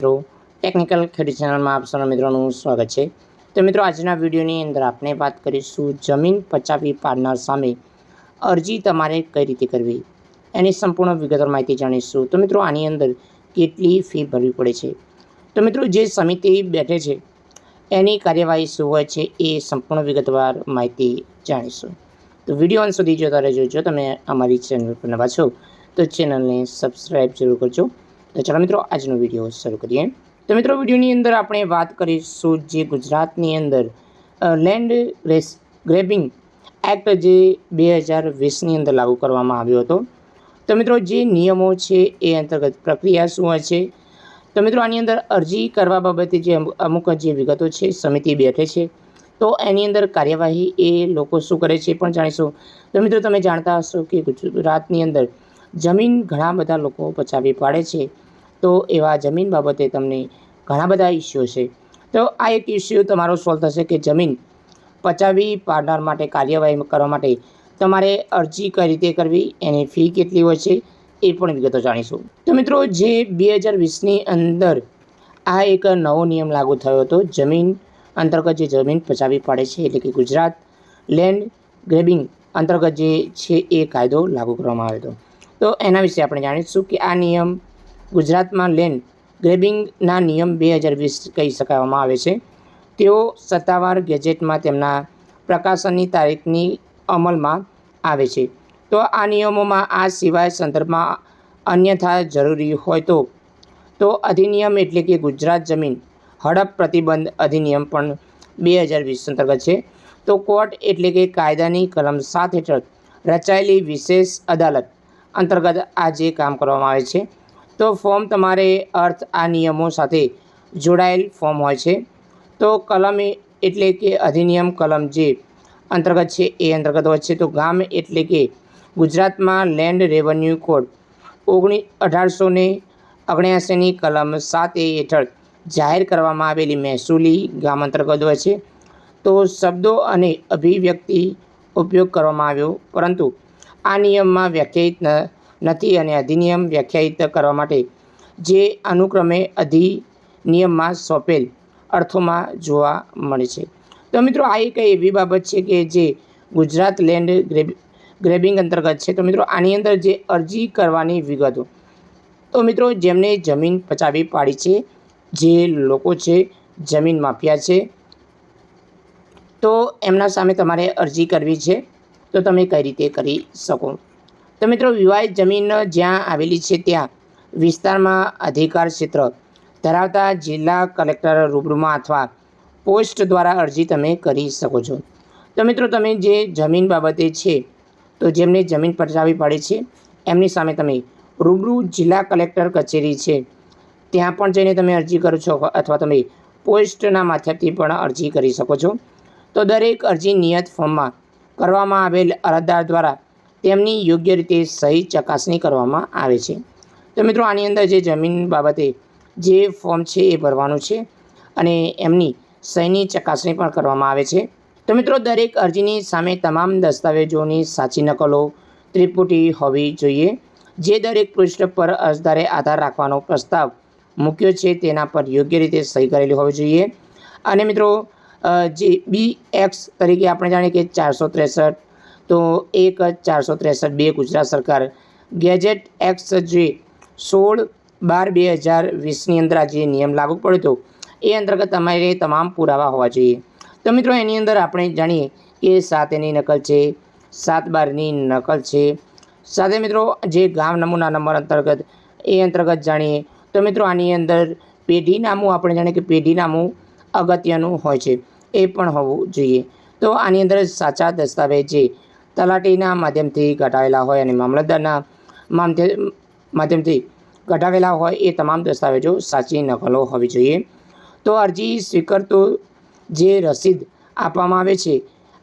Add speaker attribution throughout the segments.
Speaker 1: મિત્રો ટેકનિકલ ખેડૂત ચેનલમાં આપ સૌના મિત્રોનું સ્વાગત છે. તો મિત્રો, આજના વિડીયોની અંદર આપણે વાત કરીશું જમીન પચાવી પાડનાર સામે અરજી તમારે કઈ રીતે કરવી, એની સંપૂર્ણ વિગતવાર માહિતી જાણીશું. તો મિત્રો, આની અંદર કેટલી ફી ભરવી પડે છે? તો મિત્રો, જે સમિતિ બેઠે છે, એની કાર્યવાહી શું હોય છે એ સંપૂર્ણ વિગતવાર માહિતી જાણીશું. તો વીડિયો અંત સુધી જોતા રહેજો. જો તમે અમારી ચેનલ પર નવા છો, તો ચેનલને સબસ્ક્રાઈબ જરૂર કરજો. તો ચાલો મિત્રો, આજનો વીડિયો શરૂ કરીએ. તો મિત્રો, વિડીયોની અંદર આપણે વાત કરીશું જે ગુજરાતની અંદર લેન્ડ રેસ ગ્રેબિંગ એક્ટ જે બે હજાર વીસની અંદર લાગુ કરવામાં આવ્યો હતો. તો મિત્રો, જે નિયમો છે એ અંતર્ગત પ્રક્રિયા શું હોય છે? તો મિત્રો, આની અંદર અરજી કરવા બાબતે જે અમુક જે વિગતો છે, સમિતિ બેઠે છે. તો એની અંદર કાર્યવાહી એ લોકો શું કરે છે પણ જાણીશું. તો મિત્રો, તમે જાણતા હશો કે ગુજરાતની અંદર જમીન ઘણા બધા લોકો પચાવી પાડે છે. તો એવા જમીન બાબતે તમને ઘણા બધા ઇસ્યુ છે તો આ એક ઇસ્યુ તમારો સોલ્વ થશે કે જમીન પચાવી પાડનાર માટે કાર્યવાહી કરવા માટે તમારે અરજી કઈ રીતે કરવી, એની ફી કેટલી હોય છે, એ પણ વિગતો જાણીશું. તો મિત્રો, જે બે હજાર વીસની અંદર આ એક નવો નિયમ લાગુ થયો હતો, જમીન અંતર્ગત જે જમીન પચાવી પાડે છે, એટલે કે ગુજરાત લેન્ડ ગ્રેબિંગ અંતર્ગત જે છે, એ કાયદો લાગુ કરવામાં આવ્યો હતો. તો એના વિશે આપણે જાણીશું કે આ નિયમ ગુજરાતમાં લેન્ડ ગ્રેબિંગના નિયમ બે હજાર વીસ કહી શકાવામાં આવે છે. તેઓ સત્તાવાર ગેજેટમાં તેમના પ્રકાશનની તારીખની અમલમાં આવે છે. તો આ નિયમોમાં આ સિવાય સંદર્ભમાં અન્યથા જરૂરી હોય તો તો અધિનિયમ એટલે કે ગુજરાત જમીન હડપ પ્રતિબંધ અધિનિયમ પણ બે હજાર વીસ અંતર્ગત છે. તો કોર્ટ એટલે કે કાયદાની કલમ સાત હેઠળ રચાયેલી વિશેષ અદાલત અંતર્ગત આ જે કામ કરવામાં આવે છે. તો ફોર્મ તમારે અર્થ આ નિયમો સાથે જોડાયેલ ફોર્મ હોય છે. તો કલમ એટલે કે અધિનિયમ કલમ જે અંતર્ગત છે એ અંતર્ગત હોય છે. તો ગામ એટલે કે ગુજરાતમાં લેન્ડ રેવન્યુ કોડ ઓગણી અઢારસો ને ઓગણ્યાસીની કલમ સાત હેઠળ જાહેર કરવામાં આવેલી મહેસૂલી ગામ અંતર્ગત હોય છે. તો શબ્દો અને અભિવ્યક્તિ ઉપયોગ કરવામાં આવ્યો. પરંતુ આ નિયમમાં વ્યાખ્યાયિત નથી અને અધિનિયમ વ્યાખ્યાયિત કરવા માટે જે અનુક્રમે અધિનિયમમાં સોંપેલ અર્થોમાં જોવા મળે છે. તો મિત્રો, આ એક એવી બાબત છે કે જે ગુજરાત લેન્ડ ગ્રેબ, ગ્રેબિંગ અંતર્ગત છે. તો મિત્રો, આની અંદર જે અરજી કરવાની વિગતો. તો મિત્રો, જેમને જમીન પચાવી પાડી છે, જે લોકો છે, જમીન માફિયા છે, તો એમના સામે તમારે અરજી કરવી છે. તો તમે કઈ રીતે કરી શકો? તો મિત્રો, વિવાહિત જમીન જ્યાં આવેલી છે, ત્યાં વિસ્તારમાં અધિકાર ક્ષેત્ર ધરાવતા જિલ્લા કલેક્ટર રૂબરૂમાં અથવા પોસ્ટ દ્વારા અરજી તમે કરી શકો છો. તો મિત્રો, તમે જે જમીન બાબતે છે, તો જેમને જમીન પચાવી પડે છે, એમની સામે તમે રૂબરૂ જિલ્લા કલેક્ટર કચેરી છે, ત્યાં પણ જઈને તમે અરજી કરો છો અથવા તમે પોસ્ટના માધ્યમથી પણ અરજી કરી શકો છો. તો દરેક અરજી નિયત ફોર્મમાં કરવામાં આવેલ અરજદાર દ્વારા તેમની યોગ્ય રીતે સહી ચકાસણી કરવામાં આવે છે. તો મિત્રો, આની અંદર જે જમીન બાબતે જે ફોર્મ છે એ ભરવાનું છે અને એમની સહીની ચકાસણી પણ કરવામાં આવે છે. તો મિત્રો, દરેક અરજીની સામે તમામ દસ્તાવેજોની સાચી નકલો, ત્રિપુટી હોવી જોઈએ. જે દરેક પૃષ્ઠ પર અરજદારે આધાર રાખવાનો પ્રસ્તાવ મૂક્યો છે, તેના પર યોગ્ય રીતે સહી કરેલી હોવી જોઈએ. અને મિત્રો જે બી એક્સ તરીકે આપણે જાણીએ કે ચારસો ત્રેસઠ તો એક ચારસો ત્રેસઠ બે ગુજરાત સરકાર. ગેજેટ એક્સ જે સોળ બાર બે હજાર વીસની અંદર આ જે નિયમ લાગુ પડ્યો હતો, એ અંતર્ગત તમારે તમામ પુરાવા હોવા જોઈએ. તો મિત્રો, એની અંદર આપણે જાણીએ કે સાત એની નકલ છે, સાત બારની નકલ છે. સાથે મિત્રો, જે ગામ નમૂના નંબર અંતર્ગત, એ અંતર્ગત જાણીએ તો મિત્રો, આની અંદર પેઢીનામું, આપણે જાણીએ કે પેઢીનામું અગત્યનું હોય છે, એ પણ હોવું જોઈએ. તો આની અંદર સાચા દસ્તાવેજ જે તલાટીના માધ્યમથી ઘટાવેલા હોય અને મામલતદારના માધ્યમથી ઘટાવેલા હોય એ તમામ દસ્તાવેજો સાચી નકલો હોવી જોઈએ. તો અરજી સ્વીકરતો જે રસીદ આપવામાં આવે છે,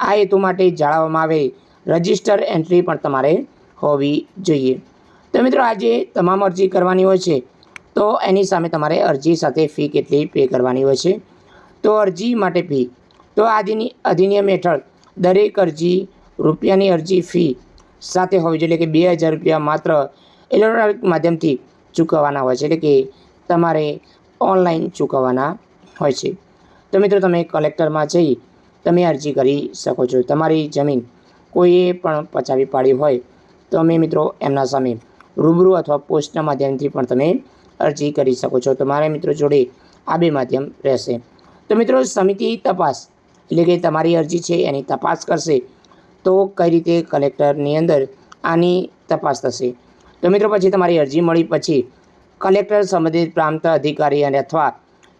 Speaker 1: આ હેતુ માટે જાળવવામાં આવે રજિસ્ટર એન્ટ્રી પણ તમારે હોવી જોઈએ. તો મિત્રો, આજે તમામ અરજી કરવાની હોય છે, તો એની સામે તમારે અરજી સાથે ફી કેટલી પે કરવાની હોય છે? તો અરજી માટે ફી, તો આધિની અધિનિયમ હેઠળ દરેક અરજી રૂપિયાની અરજી ફી સાથે હોવી જોઈએ. એટલે કે બે હજાર રૂપિયા માત્ર ઇલેક્ટ્રોનિક માધ્યમથી ચૂકવવાના હોય છે. એટલે કે તમારે ઓનલાઈન ચૂકવવાના હોય છે. તો મિત્રો, તમે કલેક્ટરમાં જઈ તમે અરજી કરી શકો છો. તમારી જમીન કોઈએ પણ પચાવી પાડી હોય તો અમે મિત્રો એમના સામે રૂબરૂ અથવા પોસ્ટના માધ્યમથી પણ તમે અરજી કરી શકો છો. તમારા મિત્રો જોડે આ બે માધ્યમ રહેશે. તો મિત્રો, સમિતિ તપાસ, એટલે કે તમારી અરજી છે એની તપાસ કરશે. તો કઈ રીતે કલેક્ટરની અંદર આની તપાસ થશે? તો મિત્રો, પછી તમારી અરજી મળી, પછી કલેક્ટર સંબંધિત પ્રાંત અધિકારી અને અથવા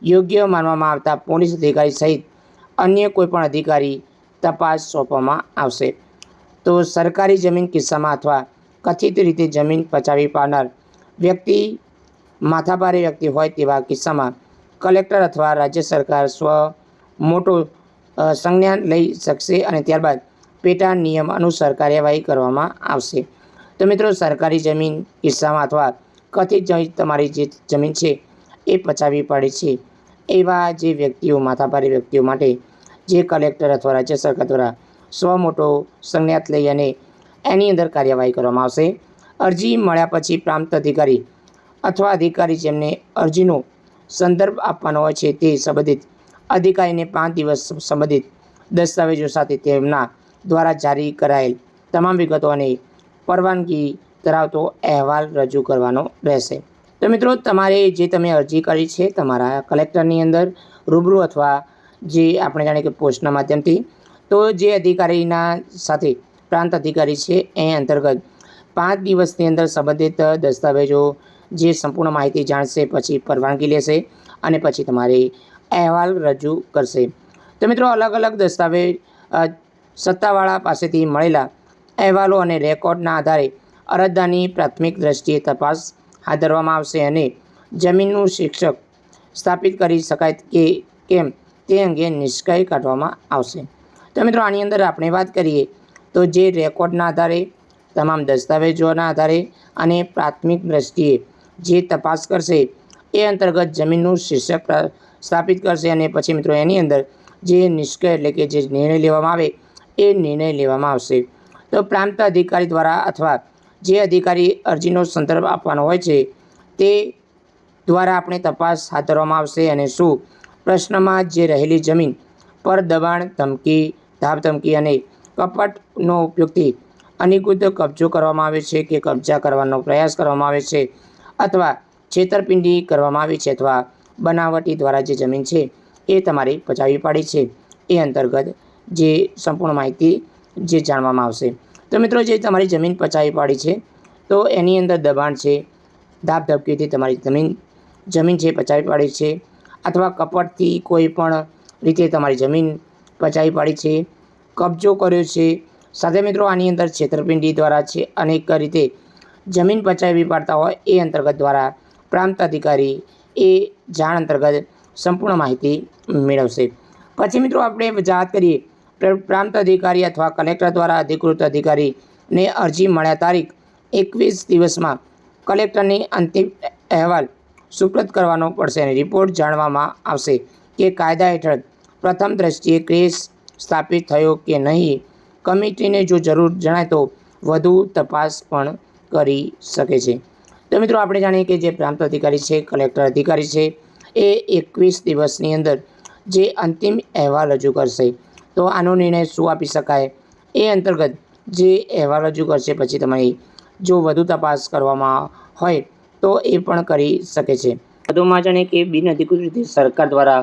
Speaker 1: યોગ્ય માનવામાં આવતા પોલીસ અધિકારી સહિત અન્ય કોઈપણ અધિકારી તપાસ સોંપવામાં આવશે. તો સરકારી જમીન કિસ્સામાં અથવા કથિત રીતે જમીન પચાવી પાડનાર વ્યક્તિ, માથાભારે વ્યક્તિ હોય તેવા કિસ્સામાં કલેક્ટર અથવા રાજ્ય સરકાર સ્વ મોટો સંજ્ઞાન લઈ શકશે અને ત્યારબાદ પેટા નિયમ અનુસાર કાર્યવાહી કરવામાં આવશે. તો મિત્રો, સરકારી જમીન કિસ્સામાં અથવા કથિત તમારી જે જમીન છે એ પચાવી પડે છે. એવા જે વ્યક્તિઓ, માથાભારી વ્યક્તિઓ માટે જે કલેક્ટર અથવા રાજ્ય સરકાર દ્વારા સ્વ મોટો સંજ્ઞાત લઈ અને એની અંદર કાર્યવાહી કરવામાં આવશે. અરજી મળ્યા પછી પ્રાંત અધિકારી અથવા અધિકારી જેમને અરજીનો સંદર્ભ આપવાનો હોય છે તે સંબંધિત અધિકારીને પાંચ દિવસ સંબંધિત દસ્તાવેજો સાથે તેમના દ્વારા જારી કરાયેલ તમામ વિગતોની પરવાનગી ધરાવતો અહેવાલ રજૂ કરવાનો રહેશે. તો મિત્રો, તમારે જે તમે અરજી કરી છે તમારા કલેક્ટરની અંદર રૂબરૂ અથવા જે આપણે જાણીએ કે પોસ્ટના માધ્યમથી, તો જે અધિકારીના સાથે પ્રાંત અધિકારી છે એ અંતર્ગત પાંચ દિવસની અંદર સંબંધિત દસ્તાવેજો જે સંપૂર્ણ માહિતી જાણશે, પછી પરવાનગી લેશે અને પછી તમારે અહેવાલ રજૂ કરશે. તો મિત્રો અલગ અલગ દસ્તાવેજ સત્તાવાળા પાસેથી મળેલા અહેવાલો અને રેકોર્ડના આધારે અરજદારની પ્રાથમિક દ્રષ્ટિએ તપાસ હાથ ધરવામાં આવશે અને જમીનનું શિક્ષક સ્થાપિત કરી શકાય કે કેમ તે અંગે નિષ્કર્ષ કાઢવામાં આવશે. તો મિત્રો, આની અંદર આપણે વાત કરીએ તો જે રેકોર્ડના આધારે, તમામ દસ્તાવેજોના આધારે અને પ્રાથમિક દ્રષ્ટિએ જે તપાસ કરશે એ અંતર્ગત જમીનનું શીર્ષક સ્થાપિત કરશે અને પછી મિત્રો એની અંદર જે નિષ્કર્ષ એટલે કે જે નિર્ણય લેવામાં આવે એ નિર્ણય લેવામાં આવશે. તો પ્રાંત અધિકારી દ્વારા અથવા જે અધિકારી અરજીનો સંદર્ભ આપવાનો હોય છે, તે દ્વારા આપણે તપાસ હાથ ધરવામાં આવશે અને શું પ્રશ્નમાં જે રહેલી જમીન પર દબાણ, ધમકી ધાક ધમકી અને કપટનો ઉપયોગથી અનિકૃત કબજો કરવામાં આવે છે કે કબજા કરવાનો પ્રયાસ કરવામાં આવે છે અથવા છેતરપિંડી કરવામાં આવી છે અથવા બનાવટી દ્વારા જે જમીન છે એ તમારે પચાવી પાડી છે. એ અંતર્ગત જે સંપૂર્ણ માહિતી જે જાણવામાં આવશે. તો મિત્રો, જે તમારી જમીન પચાવી પાડી છે, તો એની અંદર દબાણ છે ધાબ ધબકીથી તમારી જમીન જમીન છે પચાવી પાડી છે, અથવા કપટથી કોઈ પણ રીતે તમારી જમીન પચાવી પાડી છે, કબજો કર્યો છે. સાથે મિત્રો, આની અંદર છેતરપિંડી દ્વારા છે, અનેક રીતે જમીન પચાવી પાડતા હોય એ અંતર્ગત દ્વારા પ્રાંત અધિકારી એ જાણ અંતર્ગત સંપૂર્ણ માહિતી મેળવશે. પછી મિત્રો, આપણે વાત કરીએ પ્રાંત અધિકારી અથવા કલેક્ટર દ્વારા અધિકૃત અધિકારીને અરજી મળ્યા તારીખ એકવીસ દિવસમાં કલેક્ટરની અંતિમ અહેવાલ સુપ્રત કરવાનો પડશે અને રિપોર્ટ જાણવામાં આવશે કે કાયદા હેઠળ પ્રથમ દ્રષ્ટિએ કેસ સ્થાપિત થયો કે નહીં. કમિટીને જો જરૂર જણાય તો વધુ તપાસ પણ કરી શકે છે. તો મિત્રો, આપણે જાણીએ કે જે પ્રાંત અધિકારી છે, કલેક્ટર અધિકારી છે, એ એકવીસ દિવસની અંદર જે અંતિમ અહેવાલ રજૂ કરશે. તો આનો નિર્ણય શું આપી શકાય? એ અંતર્ગત જે અહેવાલ રજૂ કરશે, પછી તમારી જો વધુ તપાસ કરવામાં હોય તો એ પણ કરી શકે છે. વધુમાં જાણે કે બિન અધિકૃત રીતે સરકાર દ્વારા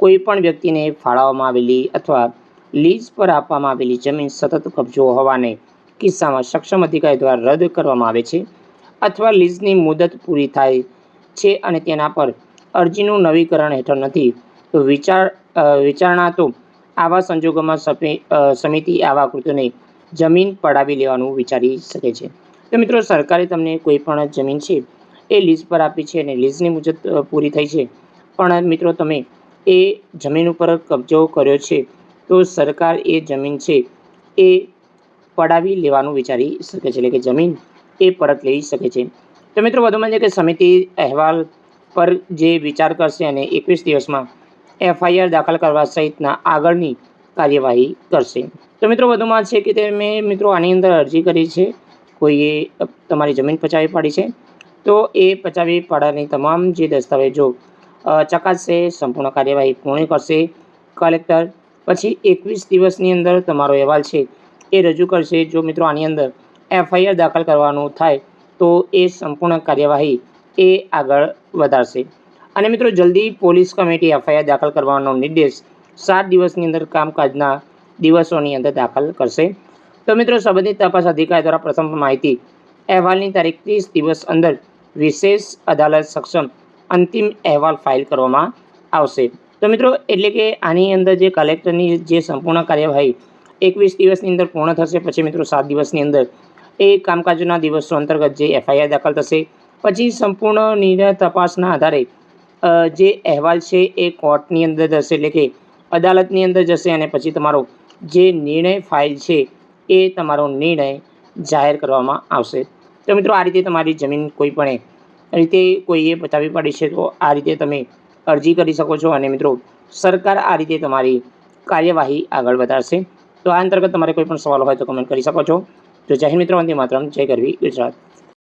Speaker 1: કોઈપણ વ્યક્તિને ફાળવવામાં આવેલી અથવા લીઝ પર આપવામાં આવેલી જમીન સતત કબજો હોવાને કિસ્સામાં સક્ષમ અધિકારી દ્વારા રદ કરવામાં આવે છે અથવા લીઝની મુદત પૂરી થાય છે અને તેના પર અરજીનું નવીકરણ હેઠળ નથી. તો વિચાર વિચારણા તો આવા સંજોગોમાં સમિતિ આવા કૃત્યોને જમીન પડાવી લેવાનું વિચારી શકે છે. તો મિત્રો, સરકારે તમને કોઈ પણ જમીન છે એ લીઝ પર આપી છે અને લીઝની મુજબ પૂરી થઈ છે. પણ મિત્રો, તમે એ જમીન ઉપર કબજો કર્યો છે, તો સરકાર એ જમીન છે એ પડાવી લેવાનું વિચારી શકે છે. એટલે કે જમીન એ પરત લઈ શકે છે. તો મિત્રો, વધુમાં છે કે સમિતિ અહેવાલ પર જે વિચાર કરશે અને એકવીસ દિવસમાં એફઆઈઆર દાખલ કરવા સહિતના આગળની કાર્યવાહી કરશે. તો મિત્રો વધુમાં છે કે તમે મિત્રો આની અંદર અરજી કરી છે, કોઈએ તમારી જમીન પચાવી પાડી છે, તો એ પચાવી પાડવાની તમામ જે દસ્તાવેજો ચકાસશે, સંપૂર્ણ કાર્યવાહી પૂર્ણ કરશે. કલેક્ટર, પછી એકવીસ દિવસની અંદર તમારો અહેવાલ છે એ રજૂ કરશે. જો મિત્રો આની અંદર એફઆઈઆર દાખલ કરવાનું થાય, તો એ સંપૂર્ણ કાર્યવાહી એ આગળ વધારશે. અને મિત્રો જલ્દી પોલીસ કમિટી એફઆઈઆર દાખલ કરવાનો નિર્દેશ સાત દિવસની અંદર કામકાજના દિવસોની અંદર દાખલ કરશે. તો મિત્રો સંબંધિત તપાસ અધિકારી દ્વારા પ્રથમ માહિતી, અહેવાલની તારીખ ત્રીસ દિવસ અંદર વિશેષ અદાલત સક્ષમ અંતિમ અહેવાલ ફાઇલ કરવામાં આવશે. તો મિત્રો એટલે કે આની અંદર જે કલેક્ટરની જે સંપૂર્ણ કાર્યવાહી એકવીસ દિવસની અંદર પૂર્ણ થશે, પછી મિત્રો સાત દિવસની અંદર એ કામકાજના દિવસો અંતર્ગત જે એફઆઈઆર દાખલ થશે. પછી સંપૂર્ણ નિર્ણય તપાસના આધારે જે અહેવાલ છે એ કોર્ટની અંદર જશે એટલે કે અદાલતની અંદર જશે અને પછી તમારો જે નિર્ણય ફાઇલ છે એ તમારો નિર્ણય જાહેર કરવામાં આવશે. તો મિત્રો, આ રીતે તમારી જમીન કોઈ પણ રીતે કોઈએ બતાવી પાડી છે, તો આ રીતે તમે અરજી કરી શકો છો. અને મિત્રો, સરકાર આ રીતે તમારી કાર્યવાહી આગળ વધારશે. તો આ અંતર્ગત તમારે કોઈ પણ સવાલ હોય તો કમેન્ટ કરી શકો છો. તો જય મિત્રો, વંદે માતરમ. જય ગરવી ગુજરાત.